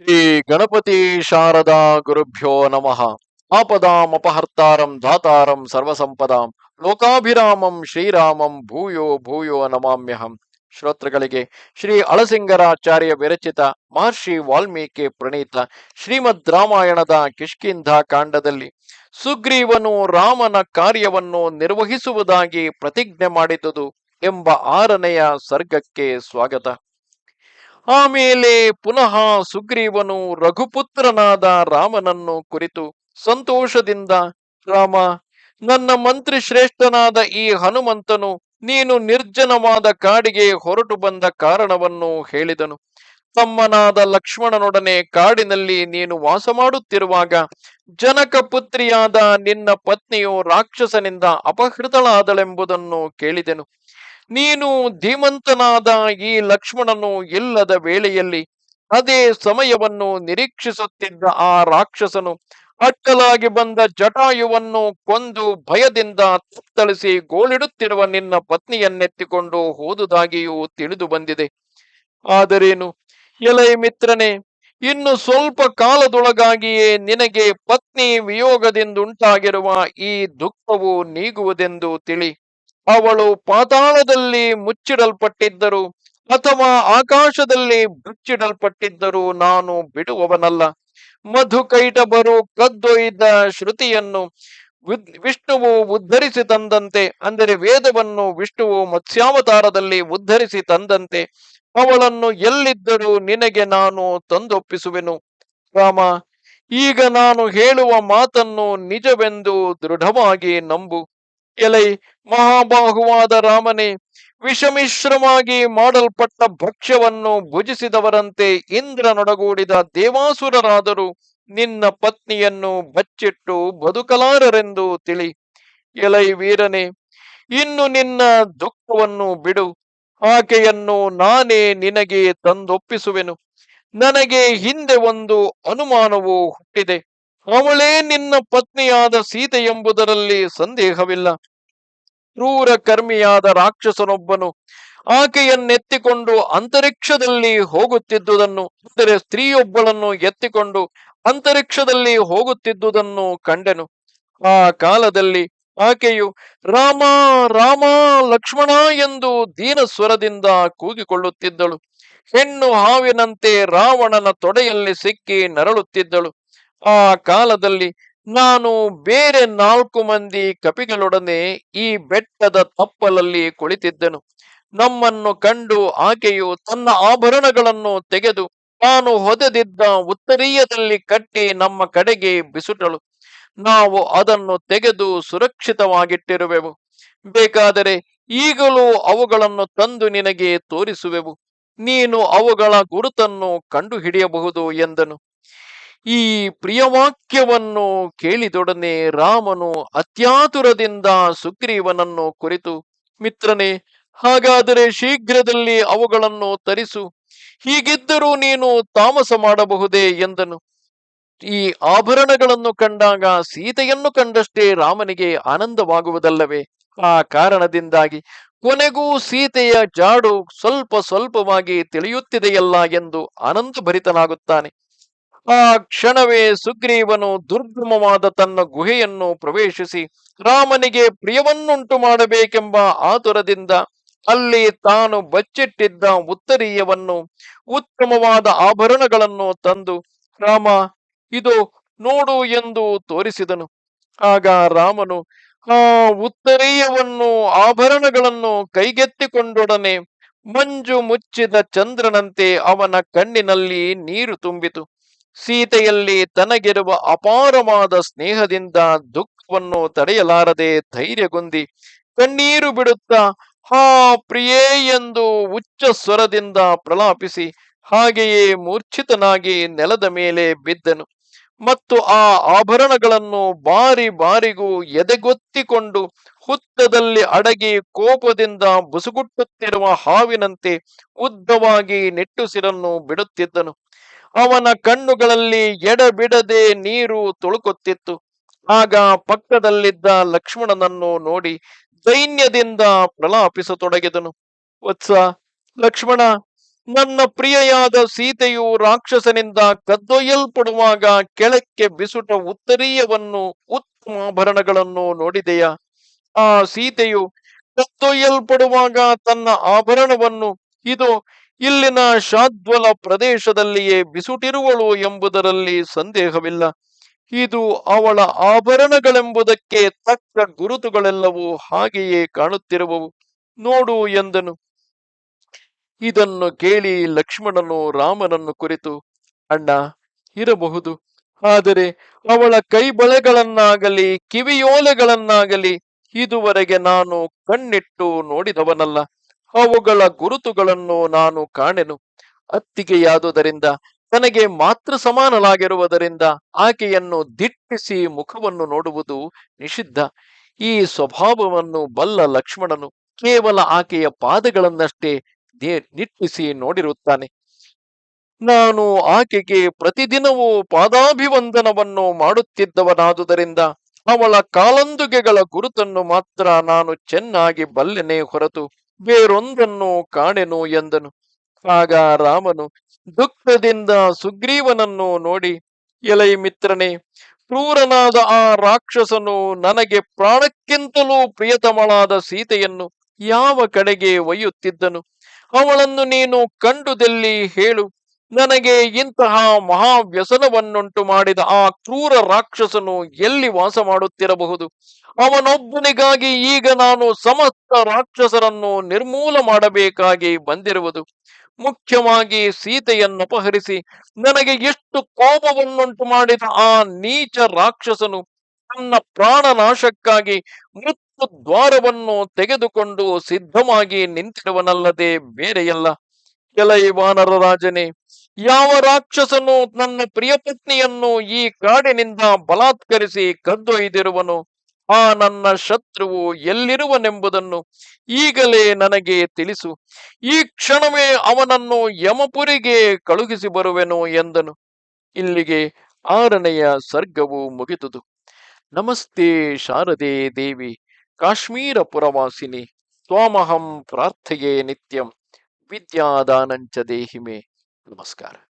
ಶ್ರೀ ಗಣಪತಿ ಶಾರದಾ ಗುರುಭ್ಯೋ ನಮಃ. ಆಪದಾಂ ಅಪಹರ್ತಾರಂ ಧಾತಾರಂ ಸರ್ವಸಂಪದಾಂ. ಲೋಕಾಭಿರಾಮಂ ಶ್ರೀರಾಮಂ ಭೂಯೋ ಭೂಯೋ ನಮಾಮ್ಯಹಂ. ಶ್ರೋತೃಗಳಿಗೆ ಶ್ರೀ ಅಳಸಿಂಗರಾಚಾರ್ಯ ವಿರಚಿತ ಮಹರ್ಷಿ ವಾಲ್ಮೀಕಿ ಪ್ರಣೀತ ಶ್ರೀಮದ್ ರಾಮಾಯಣದ ಕಿಷ್ಕಿಂಧ ಕಾಂಡದಲ್ಲಿ ಸುಗ್ರೀವನು ರಾಮನ ಕಾರ್ಯವನ್ನು ನಿರ್ವಹಿಸುವುದಾಗಿ ಪ್ರತಿಜ್ಞೆ ಮಾಡಿದುದು ಎಂಬ ಆರನೆಯ ಸರ್ಗಕ್ಕೆ ಸ್ವಾಗತ. ಆಮೇಲೆ ಪುನಃ ಸುಗ್ರೀವನು ರಘುಪುತ್ರನಾದ ರಾಮನನ್ನು ಕುರಿತು ಸಂತೋಷದಿಂದ, ರಾಮ, ನನ್ನ ಮಂತ್ರಿ ಶ್ರೇಷ್ಠನಾದ ಈ ಹನುಮಂತನು ನೀನು ನಿರ್ಜನವಾದ ಕಾಡಿಗೆ ಹೊರಟು ಬಂದ ಕಾರಣವನ್ನು ಹೇಳಿದನು. ತಮ್ಮನಾದ ಲಕ್ಷ್ಮಣನೊಡನೆ ಕಾಡಿನಲ್ಲಿ ನೀನು ವಾಸ ಮಾಡುತ್ತಿರುವಾಗ ಜನಕ ಪುತ್ರಿಯಾದ ನಿನ್ನ ಪತ್ನಿಯು ರಾಕ್ಷಸನಿಂದ ಅಪಹೃತಳಾದಳೆಂಬುದನ್ನು ಕೇಳಿದೆನು. ನೀನು ಧೀಮಂತನಾದ ಈ ಲಕ್ಷ್ಮಣನು ಇಲ್ಲದ ವೇಳೆಯಲ್ಲಿ ಅದೇ ಸಮಯವನ್ನು ನಿರೀಕ್ಷಿಸುತ್ತಿದ್ದ ಆ ರಾಕ್ಷಸನು ಅಡ್ಡಲಾಗಿ ಬಂದ ಜಟಾಯುವನ್ನು ಕೊಂದು ಭಯದಿಂದ ತತ್ತಳಿಸಿ ಗೋಳಿಡುತ್ತಿರುವ ನಿನ್ನ ಪತ್ನಿಯನ್ನೆತ್ತಿಕೊಂಡು ಹೋದುದಾಗಿಯೂ ತಿಳಿದು ಬಂದಿದೆ. ಆದರೇನು? ಎಲೈ ಮಿತ್ರನೇ, ಇನ್ನು ಸ್ವಲ್ಪ ಕಾಲದೊಳಗಾಗಿಯೇ ನಿನಗೆ ಪತ್ನಿ ವಿಯೋಗದಿಂದುಂಟಾಗಿರುವ ಈ ದುಃಖವು ನೀಗುವುದೆಂದು ತಿಳಿ. ಅವಳು ಪಾತಾಳದಲ್ಲಿ ಮುಚ್ಚಿಡಲ್ಪಟ್ಟಿದ್ದರು ಅಥವಾ ಆಕಾಶದಲ್ಲಿ ಮುಚ್ಚಿಡಲ್ಪಟ್ಟಿದ್ದರು ನಾನು ಬಿಡುವವನಲ್ಲ. ಮಧುಕೈಟಬರು ಕದ್ದೊಯ್ದ ಶ್ರುತಿಯನ್ನು ವಿಷ್ಣುವು ಉದ್ಧರಿಸಿ ತಂದಂತೆ, ಅಂದರೆ ವೇದವನ್ನು ವಿಷ್ಣುವು ಮತ್ಸ್ಯಾವತಾರದಲ್ಲಿ ಉದ್ಧರಿಸಿ ತಂದಂತೆ, ಅವಳನ್ನು ಎಲ್ಲಿದ್ದರೂ ನಿನಗೆ ನಾನು ತಂದೊಪ್ಪಿಸುವೆನು. ರಾಮ, ಈಗ ನಾನು ಹೇಳುವ ಮಾತನ್ನು ನಿಜವೆಂದು ದೃಢವಾಗಿ ನಂಬು. ಎಲೈ ಮಹಾಬಾಹುವಾದ ರಾಮನೇ, ವಿಷಮಿಶ್ರವಾಗಿ ಮಾಡಲ್ಪಟ್ಟ ಭಕ್ಷ್ಯವನ್ನು ಭುಜಿಸಿದವರಂತೆ ಇಂದ್ರನೊಡಗೂಡಿದ ದೇವಾಸುರರಾದರೂ. ನಿನ್ನ ಪತ್ನಿಯನ್ನು ಬಚ್ಚಿಟ್ಟು ಬದುಕಲಾರರೆಂದು ತಿಳಿ. ಎಲೈ ವೀರನೇ, ಇನ್ನು ನಿನ್ನ ದುಃಖವನ್ನು ಬಿಡು. ಆಕೆಯನ್ನು ನಾನೇ ನಿನಗೆ ತಂದೊಪ್ಪಿಸುವೆನು. ನನಗೆ ಹಿಂದೆ ಒಂದು ಅನುಮಾನವು ಹುಟ್ಟಿದೆ. ಅವಳೇ ನಿನ್ನ ಪತ್ನಿಯಾದ ಸೀತೆ ಎಂಬುದರಲ್ಲಿ ಸಂದೇಹವಿಲ್ಲ. ಕ್ರೂರ ಕರ್ಮಿಯಾದ ರಾಕ್ಷಸನೊಬ್ಬನು ಆಕೆಯನ್ನೆತ್ತಿಕೊಂಡು ಅಂತರಿಕ್ಷದಲ್ಲಿ ಹೋಗುತ್ತಿದ್ದುದನ್ನು ಅಂದರೆ ಸ್ತ್ರೀಯೊಬ್ಬಳನ್ನು ಎತ್ತಿಕೊಂಡು ಅಂತರಿಕ್ಷದಲ್ಲಿ ಹೋಗುತ್ತಿದ್ದುದನ್ನು ಕಂಡೆನು. ಆ ಕಾಲದಲ್ಲಿ ಆಕೆಯು ರಾಮ ರಾಮ, ಲಕ್ಷ್ಮಣ ಎಂದು ದೀನ ಸ್ವರದಿಂದ ಕೂಗಿಕೊಳ್ಳುತ್ತಿದ್ದಳು. ಹೆಣ್ಣು ಹಾವಿನಂತೆ ರಾವಣನ ತೊಡೆಯಲ್ಲಿ ಸಿಕ್ಕಿ ನರಳುತ್ತಿದ್ದಳು. ಆ ಕಾಲದಲ್ಲಿ ನಾನು ಬೇರೆ ನಾಲ್ಕು ಮಂದಿ ಕಪಿಗಳೊಡನೆ ಈ ಬೆಟ್ಟದ ತಪ್ಪಲಲ್ಲಿ ಕುಳಿತಿದ್ದನು. ನಮ್ಮನ್ನು ಕಂಡು ಆಕೆಯು ತನ್ನ ಆಭರಣಗಳನ್ನು ತೆಗೆದು ನಾನು ಹೊದೆದಿದ್ದ ಉತ್ತರೀಯದಲ್ಲಿ ಕಟ್ಟಿ ನಮ್ಮ ಕಡೆಗೆ ಬಿಸುಟಳು. ನಾವು ಅದನ್ನು ತೆಗೆದು ಸುರಕ್ಷಿತವಾಗಿಟ್ಟಿರುವೆವು. ಬೇಕಾದರೆ ಈಗಲೂ ಅವುಗಳನ್ನು ತಂದು ನಿನಗೆ ತೋರಿಸುವೆವು. ನೀನು ಅವುಗಳ ಗುರುತನ್ನು ಕಂಡುಹಿಡಿಯಬಹುದು ಎಂದನು. ಈ ಪ್ರಿಯವಾಕ್ಯವನ್ನು ಕೇಳಿದೊಡನೆ ರಾಮನು ಅತ್ಯಾತುರದಿಂದ ಸುಗ್ರೀವನನ್ನು ಕುರಿತು, ಮಿತ್ರನೇ, ಹಾಗಾದರೆ ಶೀಘ್ರದಲ್ಲಿ ಅವುಗಳನ್ನು ತರಿಸು. ಹೀಗಿದ್ದರೂ ನೀನು ತಾಮಸ ಮಾಡಬಹುದೇ? ಎಂದನು. ಈ ಆಭರಣಗಳನ್ನು ಕಂಡಾಗ ಸೀತೆಯನ್ನು ಕಂಡಷ್ಟೇ ರಾಮನಿಗೆ ಆನಂದವಾಗುವುದಲ್ಲವೇ? ಆ ಕಾರಣದಿಂದಾಗಿ ಕೊನೆಗೂ ಸೀತೆಯ ಜಾಡು ಸ್ವಲ್ಪ ಸ್ವಲ್ಪವಾಗಿ ತಿಳಿಯುತ್ತಿದೆಯಲ್ಲ ಎಂದು ಆನಂದ ಭರಿತನಾಗುತ್ತಾನೆ ಆ ಕ್ಷಣವೇ ಸುಗ್ರೀವನು ದುರ್ಗಮವಾದ ತನ್ನ ಗುಹೆಯನ್ನು ಪ್ರವೇಶಿಸಿ ರಾಮನಿಗೆ ಪ್ರಿಯವನ್ನುಂಟು ಮಾಡಬೇಕೆಂಬ ಆತುರದಿಂದ ಅಲ್ಲಿ ತಾನು ಬಚ್ಚಿಟ್ಟಿದ್ದ ಉತ್ತರೀಯವನ್ನು, ಉತ್ತಮವಾದ ಆಭರಣಗಳನ್ನು ತಂದು ರಾಮ, ಇದು ನೋಡು ಎಂದು ತೋರಿಸಿದನು. ಆಗ ರಾಮನು ಆ ಉತ್ತರೀಯವನ್ನು, ಆಭರಣಗಳನ್ನು ಕೈಗೆತ್ತಿಕೊಂಡೊಡನೆ ಮಂಜು ಮುಚ್ಚಿದ ಚಂದ್ರನಂತೆ ಅವನ ಕಣ್ಣಿನಲ್ಲಿ ನೀರು ತುಂಬಿತು. ಸೀತೆಯಲ್ಲಿ ತನಗಿರುವ ಅಪಾರವಾದ ಸ್ನೇಹದಿಂದ ದುಃಖವನ್ನು ತಡೆಯಲಾರದೆ ಧೈರ್ಯಗೊಂದಿ, ಕಣ್ಣೀರು ಬಿಡುತ್ತಾ ಹಾ ಪ್ರಿಯೇ ಎಂದು ಉಚ್ಚ ಸ್ವರದಿಂದ ಪ್ರಲಾಪಿಸಿ ಹಾಗೆಯೇ ಮೂರ್ಛಿತನಾಗಿ ನೆಲದ ಮೇಲೆ ಬಿದ್ದನು. ಮತ್ತು ಆ ಆಭರಣಗಳನ್ನು ಬಾರಿ ಬಾರಿಗೂ ಎದೆಗೊತ್ತಿಕೊಂಡು ಹುತ್ತದಲ್ಲಿ ಅಡಗಿ ಕೋಪದಿಂದ ಬುಸುಗುಟ್ಟುತ್ತಿರುವ ಹಾವಿನಂತೆ ಉದ್ದವಾಗಿ ನಿಟ್ಟುಸಿರನ್ನು ಬಿಡುತ್ತಿದ್ದನು. ಅವನ ಕಣ್ಣುಗಳಲ್ಲಿ ಎಡಬಿಡದೆ ನೀರು ತುಳುಕುತ್ತಿತ್ತು. ಆಗ ಪಕ್ಕದಲ್ಲಿದ್ದ ಲಕ್ಷ್ಮಣನನ್ನು ನೋಡಿ ದೈನ್ಯದಿಂದ ಪ್ರಲಾಪಿಸತೊಡಗಿದನು. ವತ್ಸ, ಲಕ್ಷ್ಮಣ, ನನ್ನ ಪ್ರಿಯೆಯಾದ ಸೀತೆಯು ರಾಕ್ಷಸನಿಂದ ಕದ್ದೊಯ್ಯಲ್ಪಡುವಾಗ ಕೆಳಕ್ಕೆ ಬಿಸುಟ ಉತ್ತರೀಯವನ್ನು ಉತ್ತಮ ಆಭರಣಗಳನ್ನು ನೋಡಿದೆಯಾ? ಆ ಸೀತೆಯು ಕದ್ದೊಯ್ಯಲ್ಪಡುವಾಗ ತನ್ನ ಆಭರಣವನ್ನು, ಇದು ಇಲ್ಲಿನ ಶಾದ್ವಲ ಪ್ರದೇಶದಲ್ಲಿಯೇ ಬಿಸುಟಿರುವಳು ಎಂಬುದರಲ್ಲಿ ಸಂದೇಹವಿಲ್ಲ. ಇದು ಅವಳ ಆಭರಣಗಳೆಂಬುದಕ್ಕೆ ತಕ್ಕ ಗುರುತುಗಳೆಲ್ಲವೂ ಹಾಗೆಯೇ ಕಾಣುತ್ತಿರುವವು. ನೋಡು ಎಂದನು. ಇದನ್ನು ಕೇಳಿ ಲಕ್ಷ್ಮಣನು ರಾಮನನ್ನು ಕುರಿತು, ಅಣ್ಣ, ಇರಬಹುದು. ಆದರೆ ಅವಳ ಕೈಬಳೆಗಳನ್ನಾಗಲಿ, ಕಿವಿಯೋಲೆಗಳನ್ನಾಗಲಿ ಇದುವರೆಗೆ ನಾನು ಕಣ್ಣಿಟ್ಟು ನೋಡಿದವನಲ್ಲ. ಅವುಗಳ ಗುರುತುಗಳನ್ನು ನಾನು ಕಾಣೆನು. ಅತ್ತಿಗೆಯಾದುದರಿಂದ ತನಗೆ ಮಾತ್ರ ಸಮಾನಲಾಗಿರುವುದರಿಂದ ಆಕೆಯನ್ನು ದಿಟ್ಟಿಸಿ ಮುಖವನ್ನು ನೋಡುವುದು ನಿಷಿದ್ಧ. ಈ ಸ್ವಭಾವವನ್ನು ಬಲ್ಲ ಲಕ್ಷ್ಮಣನು ಕೇವಲ ಆಕೆಯ ಪಾದಗಳನ್ನಷ್ಟೇ ನಿಟ್ಟಿಸಿ ನೋಡಿರುತ್ತಾನೆ. ನಾನು ಆಕೆಗೆ ಪ್ರತಿದಿನವೂ ಪಾದಾಭಿವಂದನವನ್ನು ಮಾಡುತ್ತಿದ್ದವನಾದುದರಿಂದ ಅವಳ ಕಾಲಂದುಗೆಗಳ ಗುರುತನ್ನು ಮಾತ್ರ ನಾನು ಚೆನ್ನಾಗಿ ಬಲ್ಲೆನೆ ಹೊರತು ಬೇರೊಂದನ್ನು ಕಾಣೆನು ಎಂದನು. ಆಗ ರಾಮನು ದುಃಖದಿಂದ ಸುಗ್ರೀವನನ್ನು ನೋಡಿ, ಎಲೈ ಮಿತ್ರನೇ, ಕ್ರೂರನಾದ ಆ ರಾಕ್ಷಸನು ನನಗೆ ಪ್ರಾಣಕ್ಕಿಂತಲೂ ಪ್ರಿಯತಮಳಾದ ಸೀತೆಯನ್ನು ಯಾವ ಕಡೆಗೆ ಒಯ್ಯುತ್ತಿದ್ದನು? ಅವಳನ್ನು ನೀನು ಕಂಡುದೆಲ್ಲಿ ಹೇಳು. ನನಗೆ ಇಂತಹ ಮಹಾವ್ಯಸನವನ್ನುಂಟು ಮಾಡಿದ ಆ ಕ್ರೂರ ರಾಕ್ಷಸನು ಎಲ್ಲಿ ವಾಸ ಮಾಡುತ್ತಿರಬಹುದು? ಅವನೊಬ್ಬನಿಗಾಗಿ ಈಗ ನಾನು ಸಮಸ್ತ ರಾಕ್ಷಸರನ್ನು ನಿರ್ಮೂಲ ಮಾಡಬೇಕಾಗಿ ಬಂದಿರುವುದು. ಮುಖ್ಯವಾಗಿ ಸೀತೆಯನ್ನು ಅಪಹರಿಸಿ ನನಗೆ ಎಷ್ಟು ಕೋಪವನ್ನುಂಟು ಮಾಡಿದ ಆ ನೀಚ ರಾಕ್ಷಸನು ತನ್ನ ಪ್ರಾಣನಾಶಕ್ಕಾಗಿ ಮೃತ್ಯು ದ್ವಾರವನ್ನು ತೆಗೆದುಕೊಂಡು ಸಿದ್ಧವಾಗಿ ನಿಂತಿರುವನಲ್ಲದೆ ಬೇರೆಯಲ್ಲ. ಕೆಲ ವಾನರ ರಾಜನೇ ಯಾವ ರಾಕ್ಷಸನು ನನ್ನ ಪ್ರಿಯಪತ್ನಿಯನ್ನು ಈ ಕಾಡಿನಿಂದ ಬಲಾತ್ಕರಿಸಿ ಕದ್ದೊಯ್ದಿರುವನು ಆ ನನ್ನ ಶತ್ರುವು ಎಲ್ಲಿರುವನೆಂಬುದನ್ನು ಈಗಲೇ ನನಗೆ ತಿಳಿಸು. ಈ ಕ್ಷಣವೇ ಅವನನ್ನು ಯಮಪುರಿಗೆ ಕಳುಹಿಸಿ ಬರುವೆನು ಎಂದನು. ಇಲ್ಲಿಗೆ ಆರನೆಯ ಸರ್ಗವು ಮುಗಿದುದು. ನಮಸ್ತೆ ಶಾರದೆ ದೇವಿ, ಕಾಶ್ಮೀರ ಪುರವಾಸಿನಿ, ತ್ವಾಮಹಂ ಪ್ರಾರ್ಥೆಯೇ ನಿತ್ಯಂ, ವಿದ್ಯಾದಾನಂಚ ದೇಹಿಮೆ. Namaskar.